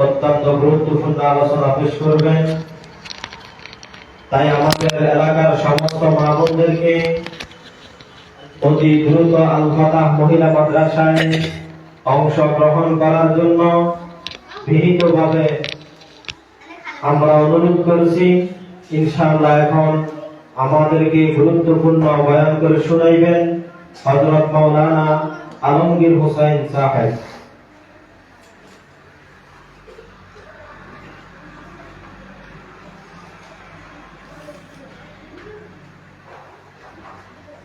অত্যন্ত গুরুত্বপূর্ণ আলোচনা পেশ করবেন। তাই আমাদের এলাকার সমস্ত মা বোনদেরকে অতি দ্রুত আল ফাতাহ মহিলা মাদ্রাসায় অংশগ্রহণ করার জন্য বিহিতভাবে আমরা অনুরোধ করছি। ইনশাআল্লাহ এখন আমাদেরকে গুরুত্বপূর্ণ বয়ান করে শুনাইবেন হযরত মাওলানা আলমগীর হোসেন সাহেব।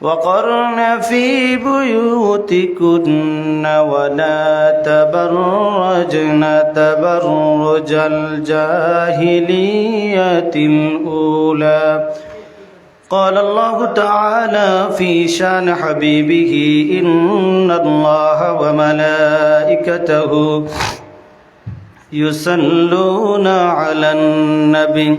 وقرن في بيوتكن ولا تبرجن تبرج الجاهلية الأولى قال الله تعالى في شان حبيبه إن الله وملائكته يصلون على النبي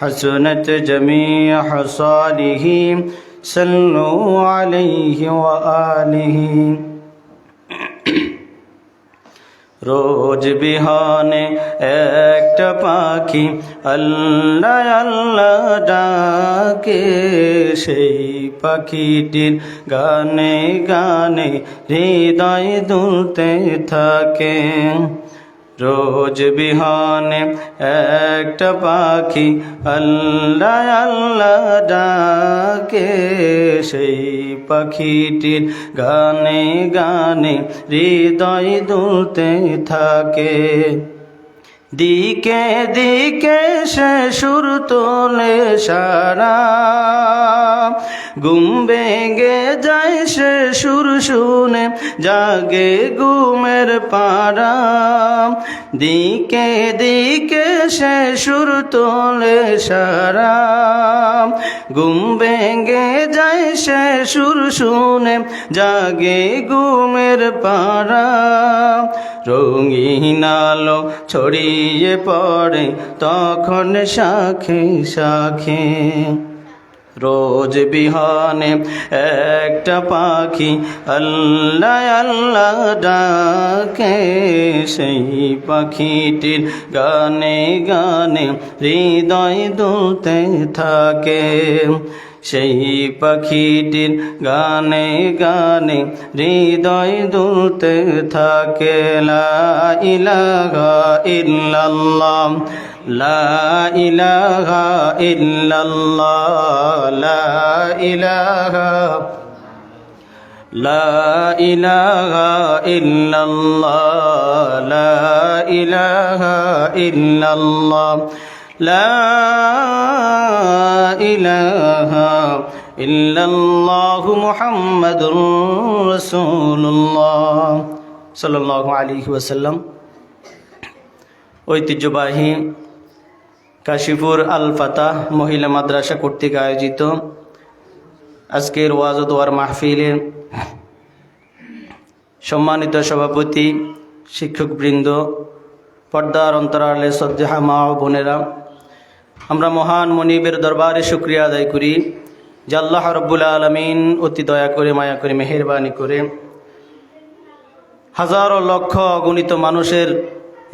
حسنت جميع حصاله صلوا عليه وآله রোজ বিহানে একটা পাখি আল্লাহ আল্লাহ ডাকে সেই পাখিটির গানে গানে হৃদয় দুলতে থাকে রোজ বিহনে একটা পাখি আল্লাহ আল্লাহ ডাকে। সেই পাখিটির গানে গানে হৃদয় দুলতে থাকে। দিকে দিকে সে সুর তোলে সারা। ঘুম ভেঙে যায় সে সুর শুনে, জাগে ঘুমের পাড়া। দিকে দিকে সে সুর তোলে সারা। ঘুম ভেঙে যায় সে সুর শুনে, জাগে ঘুমের পাড়া। রঙিন আলো ছড়িয়ে পড়ে তখন শাখে শাখে রোজ বিহানে একটা পাখি আল্লাহ আল্লাহ ডাকে। সেই পাখিটির গানে গানে হৃদয় দুলতে থাকে। সেই পাখিটির গানে গানে হৃদয় দুলতে থাকে ইলাহা ইল্লাল্লাহ, লা ইলাহা ইল্লাল্লাহ লা ইলাহা ইল্লাল্লাহ, লা ইলাহা ইল্লাল্লাহ। ঐতিহ্যবাহী কাশীপুর আল ফাতাহ মহিলা মাদ্রাসা কর্তৃক আয়োজিত আজকের ওয়াজ দোয়ার মাহফিলের সম্মানিত সভাপতি, শিক্ষকবৃন্দ, পর্দার অন্তরালে শ্রদ্ধা মা বোনেরা আমরা মহান মনিবের দরবারে শুক্রিয়া আদায় করি, যে আল্লাহ রব্বুল আলমিন অতি দয়া করে, মায়া করে, মেহরবানি করে হাজারো লক্ষ অগণিত মানুষের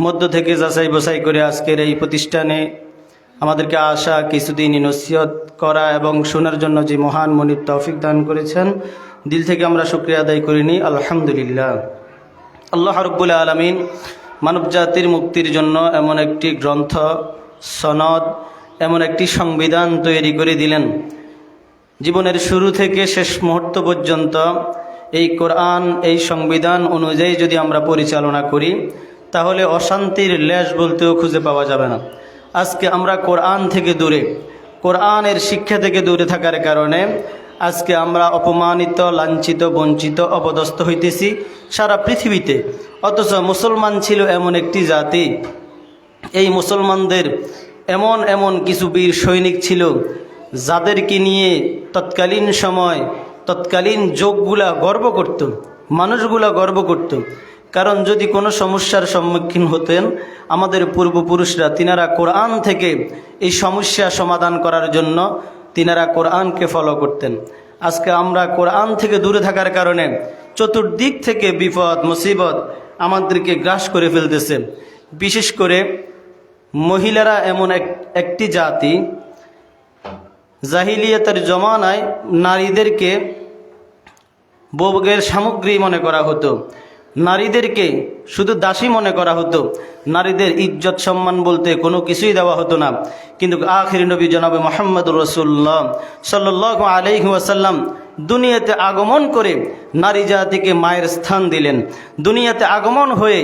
মধ্য থেকে যাচাই বাছাই করে আজকের এই প্রতিষ্ঠানে আমাদেরকে আশা, কিছুদিন নসিহত করা এবং শোনার জন্য যে মহান মনির তৌফিক দান করেছেন, দিল থেকে আমরা শুক্রিয়া আদায় করিনি, আলহামদুলিল্লাহ। আল্লাহ রব্বুল আলমিন মানব জাতির মুক্তির জন্য এমন একটি গ্রন্থ, সনদ এমন একটি সংবিধান তৈরি করে দিলেন। জীবনের শুরু থেকে শেষ মুহূর্ত পর্যন্ত এই কোরআন, এই সংবিধান অনুযায়ী যদি আমরা পরিচালনা করি, তাহলে অশান্তির লেশ বলতেও খুঁজে পাওয়া যাবে না। আজকে আমরা কোরআন থেকে দূরে, কোরআনের শিক্ষা থেকে দূরে থাকার কারণে আজকে আমরা অপমানিত, লাঞ্ছিত, বঞ্চিত, অপদস্থ হইতেছি সারা পৃথিবীতে। অথচ মুসলমান ছিল এমন একটি জাতি। এই মুসলমানদের এমন এমন কিছু বীর সৈনিক ছিল যাদেরকে নিয়ে তৎকালীন সময় তৎকালীন যোগগুলা গর্ব করত, মানুষগুলা গর্ব করত। কারণ যদি কোনো সমস্যার সম্মুখীন হতেন, আমাদের পূর্বপুরুষরা তিনারা কোরআন থেকে এই সমস্যা সমাধান করার জন্য তিনারা কোরআনকে ফলো করতেন। আজকে আমরা কোরআন থেকে দূরে থাকার কারণে চতুর্দিক থেকে বিপদ, মুসিবত আমাদেরকে গ্রাস করে ফেলতেছে। বিশেষ করে মহিলারা এমন এক, একটি জাতি, জাহিলিয়াতের জমানায় নারীদেরকে ভোগের সামগ্রী মনে করা হতো। নারীদেরকে শুধু দাসী মনে করা হতো। নারীদের ইজ্জত সম্মান বলতে কোনো কিছুই দেওয়া হতো না। কিন্তু আখির নবী জনাবে মোহাম্মদুর রসুল্লাহ সাল্লাহ আলহি ওয়াসাল্লাম দুনিয়াতে আগমন করে নারী জাতিকে মায়ের স্থান দিলেন। দুনিয়াতে আগমন হয়ে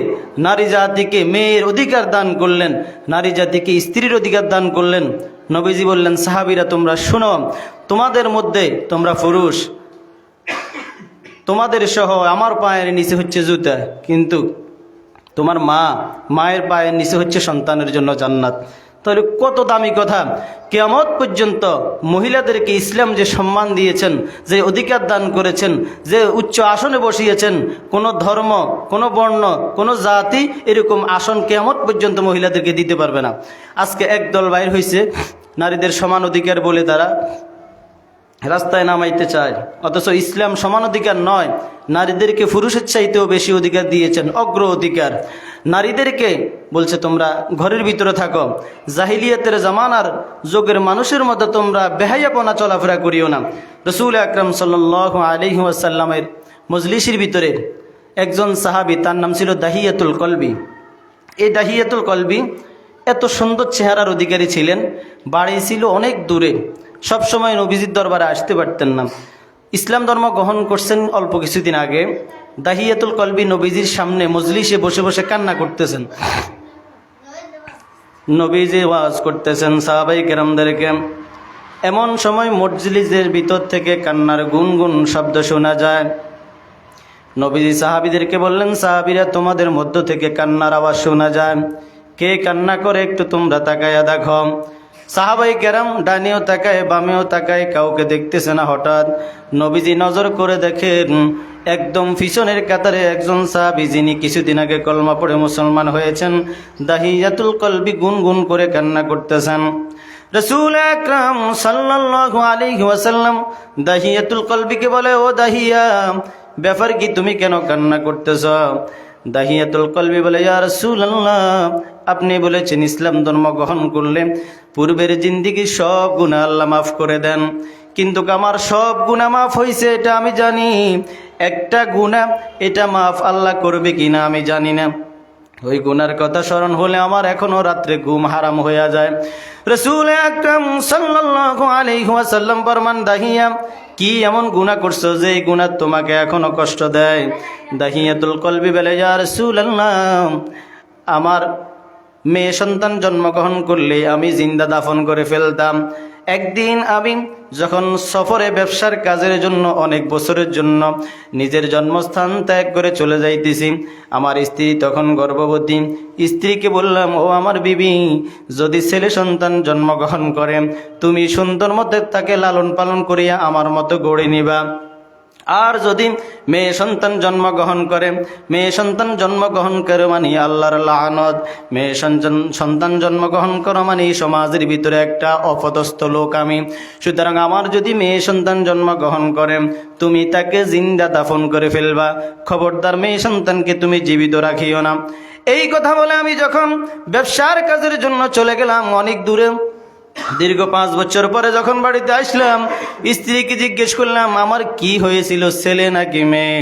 নারী জাতিকে মেয়ের অধিকার দান করলেন, নারী জাতিকে স্ত্রীর অধিকার দান করলেন। নবীজি বললেন, সাহাবিরা, তোমরা শুনো, তোমাদের মধ্যে তোমরা পুরুষ। তোমাদের সহ আমার পায়ের নিচে হচ্ছে জুতা, কিন্তু তোমার মা মায়ের পায়ের নিচে হচ্ছে সন্তানের জন্য জান্নাত। তাহলে কত দামি কথা? কেয়ামত পর্যন্ত মহিলাদেরকে ইসলাম যে সম্মান দিয়েছেন, যে অধিকার দান করেছেন, যে উচ্চ আসনে বসিয়েছেন, কোনো ধর্ম, কোনো বর্ণ, কোনো জাতি এরকম আসন কেয়ামত পর্যন্ত মহিলাদেরকে দিতে পারবে না। আজকে একদল বাইর হয়েছে নারীদের সমান অধিকার বলে তারা রাস্তায় নামাইতে চায়। অথচ ইসলাম সমান অধিকার নয়। নারীদেরকে পুরুষের চাইতেও বেশি অধিকার দিয়েছেন অগ্র অধিকার। নারীদেরকে, বলছে তোমরা, ঘরের ভিতরে থাকো। জাহিলিয়াতের জামানার যোগের মানুষের মতো তোমরা বেহাইয়াপনা চলাফেরা করিও না। রসুল আকরম সাল্ল আলহি আসাল্লামের মজলিসির ভিতরে একজন সাহাবি, তার নাম ছিল দাহিয়াতুল কলবি। এই দাহিয়াতুল কলবি এত সুন্দর চেহারার অধিকারী ছিলেন, বাড়ি ছিল অনেক দূরে। সব সময় নবীজির দরবারে আসতে পারতেন না। ইসলাম ধর্ম গ্রহণ করছেন অল্প কিছুদিন আগে। দাহিয়াতুল কলবি নবীজির সামনে মজলিসে বসে বসে কান্না করতেছেন। নবীজি ওয়াজ করতেছেন সাহাবাই কেরামদেরকে। এমন সময় মসজিদের ভিতর থেকে কান্নার গুনগুন শব্দ শোনা যায়। নবীজি সাহাবিদেরকে বললেন, সাহাবিরা তোমাদের মধ্য থেকে কান্নার আওয়াজ শোনা যায়। কে কান্না করে একটু তোমরা তাকায়া দেখো। সাহাবাই কেরাম ডানিও তাকায়, বামেও তাকায়, কাউকে দেখতেছে না হঠাৎ। নবীজি নজর করে দেখেন, একদম পিছনের কাতারে একজন সাহাবি যিনি কিছুদিন আগে কলমা পড়ে মুসলমান হয়েছেন, দাহিয়াতুল কলবি গুনগুন করে কান্না করতেছেন। রসুল আকরাম সাল্লাল্লাহু আলাইহি ওয়াসাল্লাম দাহিয়াতুল কলবিকে বলে, ও দাহিয়া, ব্যাপার কি তুমি কেন কান্না করতেছ? দাহিয়াতুল কলবি বলে, ইয়া রাসূলুল্লাহ, আপনি বলেছেন ইসলাম ধর্ম গ্রহণ করলে পূর্বের জিন্দিগি সব গুনাহ আল্লাহ মাফ করে দেন। কিন্তু আমার সব গুনাহ মাফ হয়েছে এটা আমি জানি। একটা গুনাহ এটা মাফ আল্লাহ করবে কিনা আমি জানি না। ওই গুনার কথা স্মরণ হলে আমার এখনও রাত্রে ঘুম হারাম হইয়া যায়। রসুল আকরাম সাল্লাল্লাহু আলাইহি ওয়াসাল্লাম ফরমান, দাহিয়া, কি এমন গুনাহ করছ যে এই গুনাহ তোমাকে এখনও কষ্ট দেয়? দাহিয়াতুল কলবি বলে, ইয়া রাসূলুল্লাহ, আমার মেয়ে সন্তান জন্মগ্রহণ করলে আমি জিন্দা দাফন করে ফেলতাম। একদিন আমি যখন সফরে ব্যবসার কাজের জন্য অনেক বছরের জন্য নিজের জন্মস্থান ত্যাগ করে চলে যাইতেছি, আমার স্ত্রী তখন গর্ভবতী। স্ত্রীকে বললাম, ও আমার বিবি, যদি ছেলে সন্তান জন্মগ্রহণ করে, তুমি সুন্দর মতে তাকে লালন পালন করিয়া আমার মতো গড়ে নিবা। আর যদি মেয়ে সন্তান জন্মগ্রহণ করে, মেয়ে সন্তান জন্মগ্রহণ করে মানে আল্লাহর লানত। মেয়ে সন্তান সন্তান জন্মগ্রহণ করো মানে সমাজের ভিতরে একটা অপদস্থ লোক আমি। সুতরাং আমার যদি মেয়ে সন্তান জন্মগ্রহণ করে, তুমি তাকে জিন্দা দাফন করে ফেলবা। খবরদার মেয়ে সন্তানকে তুমি জীবিত রাখিও না। এই কথা বলে আমি যখন ব্যবসার কাজের জন্য চলে গেলাম অনেক দূরে দীর্ঘ পাঁচ বছর পরে যখন বাড়িতে আসলাম, স্ত্রীকে জিজ্ঞেস করলাম, আমার কি হয়েছিল, ছেলে নাকি মেয়ে?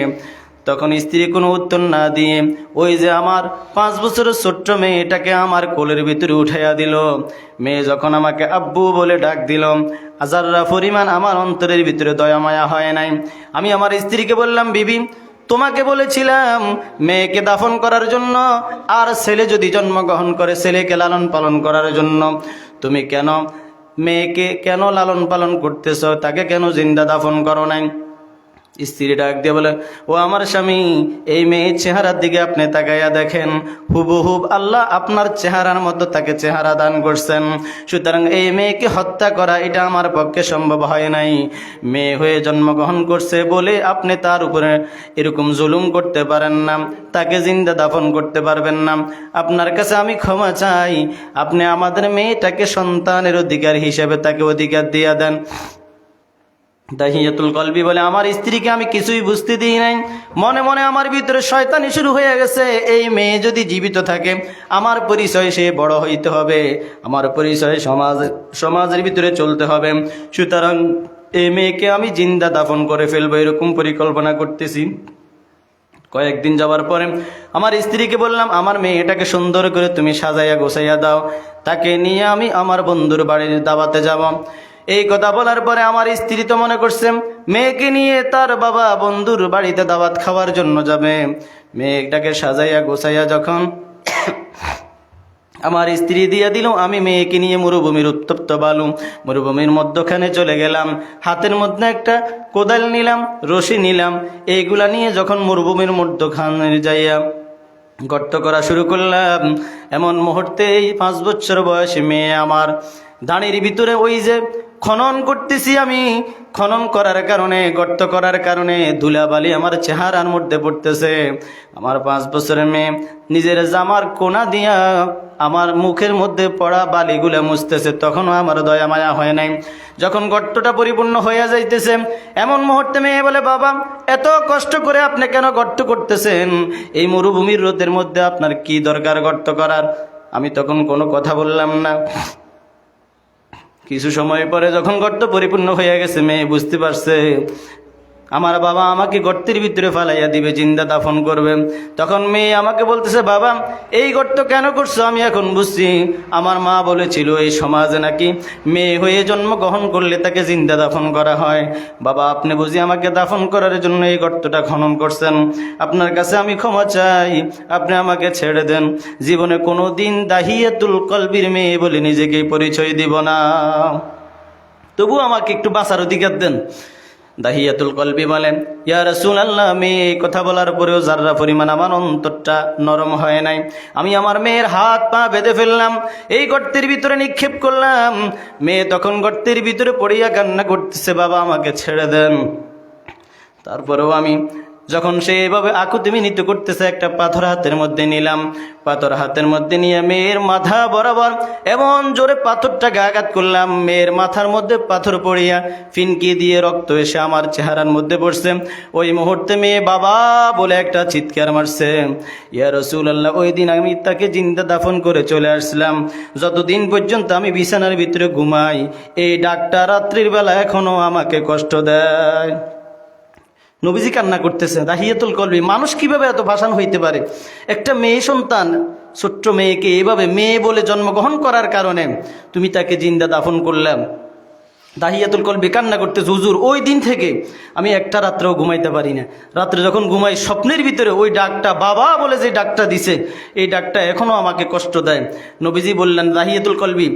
তখন স্ত্রী কোনো উত্তর না দিয়ে, ওই যে আমার পাঁচ বছরের ছোট্ট মেয়েটাকে আমার কোলের ভিতরে উঠাইয়া দিল। মেয়ে যখন আমাকে আব্বু বলে ডাক দিল হাজাররা পরিমাণ আমার অন্তরের ভিতরে দয়া মায়া হয় নাই। আমি আমার স্ত্রীকে বললাম, বিবি, তোমাকে বলেছিলাম মেয়েকে দাফন করার জন্য, আর ছেলে যদি জন্মগ্রহণ করে, ছেলেকে লালন পালন করার জন্য। তুমি কেন মেয়েকে কেন লালন পালন করতেছ? তাকে কেন জিন্দা দাফন করো নাই? স্ত্রী ডাক দিয়ে বলে, ও আমার স্বামী, এই মেয়ের চেহারার দিকে আপনি তাকাইয়া দেখেন। হুবহুব আল্লাহ আপনার চেহারার মধ্যে তাকে চেহারা দান করছেন। সুতরাং এই মেয়েকে হত্যা করা, এটা আমার পক্ষে সম্ভব হয় নাই। মেয়ে হয়ে জন্মগ্রহণ করছে বলে আপনি তার উপরে এরকম জুলুম করতে পারেন না, তাকে জিন্দা দাফন করতে পারবেন না। আপনার কাছে আমি ক্ষমা চাই। আপনি আমাদের মেয়েটাকে সন্তানের অধিকার হিসেবে তাকে অধিকার দিয়ে দেন। দাহিয়াতুল কলবি বলে, আমার স্ত্রীকে আমি কিছুই বুঝতে দিই নাই। মনে মনে আমার ভিতরে শয়তানি শুরু হয়ে গেছে। এই মেয়ে যদি জীবিত থাকে, আমার পরিচয় সে বড় হইতে হবে। আমার পরিচয় সমাজ, সমাজের ভিতরে চলতে হবে। সুতরাং এই মেয়েকে আমি জিন্দা দাফন করে ফেলব। এরকম পরিকল্পনা করতেছি। কয়েকদিন যাওয়ার পরে আমার স্ত্রীকে বললাম, আমার মেয়েটাকে সুন্দর করে তুমি সাজাইয়া গোছাইয়া দাও। তাকে নিয়ে আমি আমার বন্ধুর বাড়ির দাওয়াতে যাব। এই কথা বলার পরে আমার স্ত্রী তো মনে করছে, মেয়েকে নিয়ে তার বাবা বন্ধুর বাড়িতে দাওয়াত খাওয়ার জন্য যাবে। মেয়েটাকে সাজাইয়া গোছাইয়া যখন আমার স্ত্রী দিয়ে দিল, আমি মেয়েকে নিয়ে মরুভূমির উত্তপ্ত বালু, মরুভূমির মধ্যখানে চলে গেলাম। হাতের মধ্যে একটা কোদাল নিলাম, রশি নিলাম। এইগুলা নিয়ে যখন মরুভূমির মধ্যখানে যাইয়া গর্ত করা শুরু করলাম, এমন মুহূর্তে এই পাঁচ বছর বয়সী মেয়ে আমার দাঁড়ির ভিতরে ওই যে খনন করতেছি আমি। খনন করার কারণে, গর্ত করার কারণে ধুলাবালি আমার চেহারার মধ্যে পড়তেছে। আমার পাঁচ বছরের মেয়ে নিজের জামার কোনা দিয়া আমার মুখের মধ্যে পড়া বালিগুলো মুছতেছে। তখনও আমার দয়া মায়া হয় নাই। যখন গর্তটা পরিপূর্ণ হইয়া যাইতেছে, এমন মুহূর্তে মেয়ে বলে, বাবা, এত কষ্ট করে আপনি কেন গর্ত করতেছেন? এই মরুভূমির রোদের মধ্যে আপনার কি দরকার গর্ত করার? আমি তখন কোনো কথা বললাম না। কিছু সময় পরে যখন গর্ত পরিপূর্ণ হয়ে গেছে মেয়ে বুঝতে পারছে আমার বাবা আমাকে গর্তের ভিতরে ফালাইয়া দিবে, জিন্দা দাফন করবে। তখন মেয়ে আমাকে বলতেছে, বাবা, এই গর্ত কেন করছ? আমি এখন বুঝছি, আমার মা বলেছিল, এই সমাজে নাকি মেয়ে হয়ে জন্মগ্রহণ করলে তাকে জিন্দা দাফন করা হয়। বাবা, আপনি বুঝি আমাকে দাফন করার জন্য এই গর্তটা খনন করছেন? আপনার কাছে আমি ক্ষমা চাই, আপনি আমাকে ছেড়ে দেন। জীবনে কোনো দিন দাহিয়াতুল কলবির মেয়ে বলে নিজেকে পরিচয় দিব না। তবু আমাকে একটু বাঁচার অধিকার দেন। দাহিয়াতুল কলবি বলেন, ইয়া রসুল আল্লাহ আমি এই কথা বলার পরেও যার্রা পরিমাণ আমার অন্তরটা নরম হয় নাই, আমি আমার মেয়ের হাত পা বেঁধে ফেললাম, এই গর্তের ভিতরে নিক্ষেপ করলাম, মেয়ে তখন গর্তের ভিতরে পড়িয়া কান্না করতেছে, বাবা আমাকে ছেড়ে দেন। তারপরেও আমি যখন সে এভাবে আকুতি মিনিত করতেছে, একটা পাথর হাতের মধ্যে নিলাম। পাথর হাতের মধ্যে নিয়ে মেয়ের মাথা বরাবর এমন জোরে পাথরটাকে আঘাত করলাম। মেয়ের মাথার মধ্যে পাথর পড়িয়া ফিনকি দিয়ে রক্ত এসে আমার চেহারার মধ্যে পড়ছে। ওই মুহূর্তে মেয়ে বাবা বলে একটা চিৎকার মারছে। ইয়া রসুল আল্লাহ ওই দিন আমি তাকে জিন্দা দাফন করে চলে আসলাম। যতদিন পর্যন্ত আমি বিছানার ভিতরে ঘুমাই, এই ডাক্তার রাত্রির বেলা এখনও আমাকে কষ্ট দেয়। নবীজি কান্না করতেছে, দাহিয়াতুল কলবি, মানুষ কীভাবে এত ভাষণ হইতে পারে? একটা মেয়ে সন্তান, ছোট্ট মেয়েকে এভাবে মেয়ে বলে জন্মগ্রহণ করার কারণে তুমি তাকে জিন্দা দাফন করলাম দাহিয়াতুল কলবি কান্না করতেছে, হুজুর, ওই দিন থেকে আমি একটা রাত্রেও ঘুমাইতে পারি না। রাত্রে যখন ঘুমাই, স্বপ্নের ভিতরে ওই ডাকটা বাবা বলে যে ডাকটা দিছে, এই ডাকটা এখনও আমাকে কষ্ট দেয়। নবীজি বললেন, দাহিয়াতুল কলবি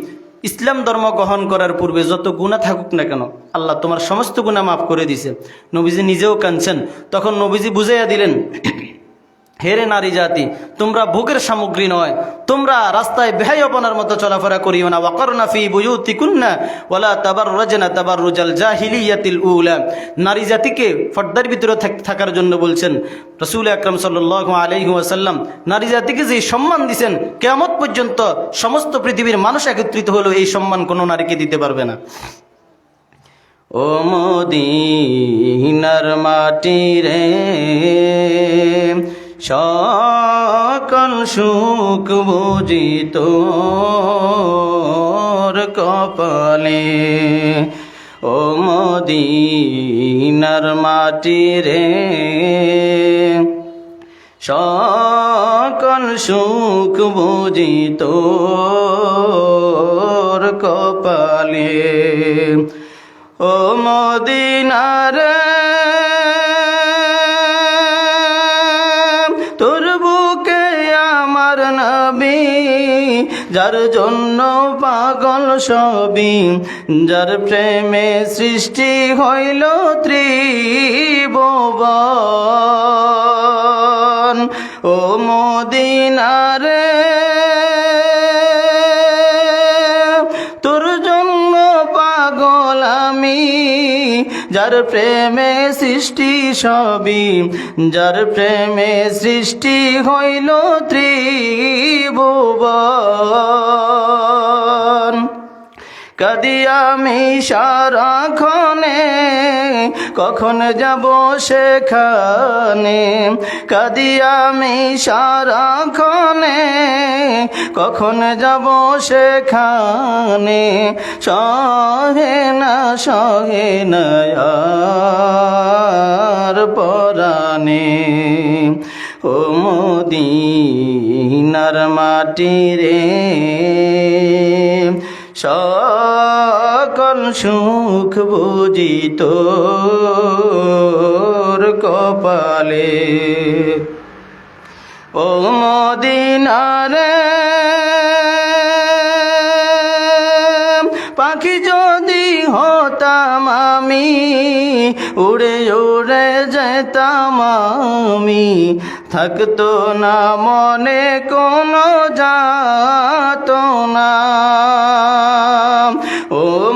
ইসলাম ধর্ম গ্রহণ করার পূর্বে যত গুণা থাকুক না কেন, আল্লাহ তোমার সমস্ত গুণা মাফ করে দিছে নবীজি নিজেও কাঁদছেন। তখন নবীজি বুঝাইয়া দিলেন হেরে নারী জাতি, তোমরা ভোগের সামগ্রী নয়, তোমরা রাস্তায় বেহাইপনার মতো চলাফেরা করিও না। ওয়াকরনা ফি বুয়ুতি কুন্না ওয়ালা তাবার রজনা তাবার রুজাল জাহিলিয়াতিল উলা। নারী জাতিকে ফর্দার ভিতরে থাক- থাকার জন্য বলছেন রসুল আকরম সাল্লাহ আলহি আসাল্লাম নারী জাতিকে যে সম্মান দিছেন, কেয়ামত পর্যন্ত সমস্ত পৃথিবীর মানুষ একত্রিত হলেও এই সম্মান কোনো নারীকে দিতে পারবে না। ও মদিনার মাটি রে সকল সুখ বুঝিত কপালে। ও মদিনার মাটি রে সকল সুখ বুঝিত কপালে। ও মদিনার যার জন্য পাগল সবই যার প্রেমে সৃষ্টি হইল ত্রিভুবন। ও মদিনারে যার প্রেমে সৃষ্টি সবই যার প্রেমে সৃষ্টি হইল ত্রিভুবন। কদি আমি সারাক্ষণে কখন যাব সেখানে? কদি আমি সারাক্ষণে কখন যাব সেখানে? সহে না সহে না, আর পরাণে ও মদিনার মাটি রে সকল সুখ বুঝিত কপালে। ও মদিনারে, পাখি যদি হতাম আমি, উড়ে উড়ে যেতাম আমি, থাকতো না মনে কোনো যাত না।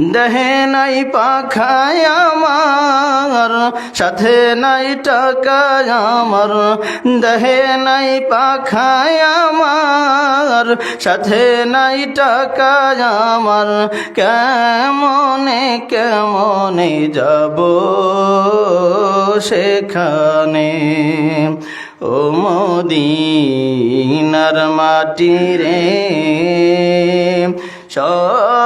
দেহে নাই পাখায় আমার, সাথে নাই টাকা আমার। দেহে নাই পাখায় আমার, সাথে নাই টাকা আমার। কেমনে কেমনে যাব সেখানে? ও মদিনার মাটি রে সকল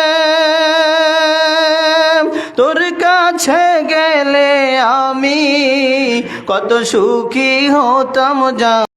কত সুখী হতাম যা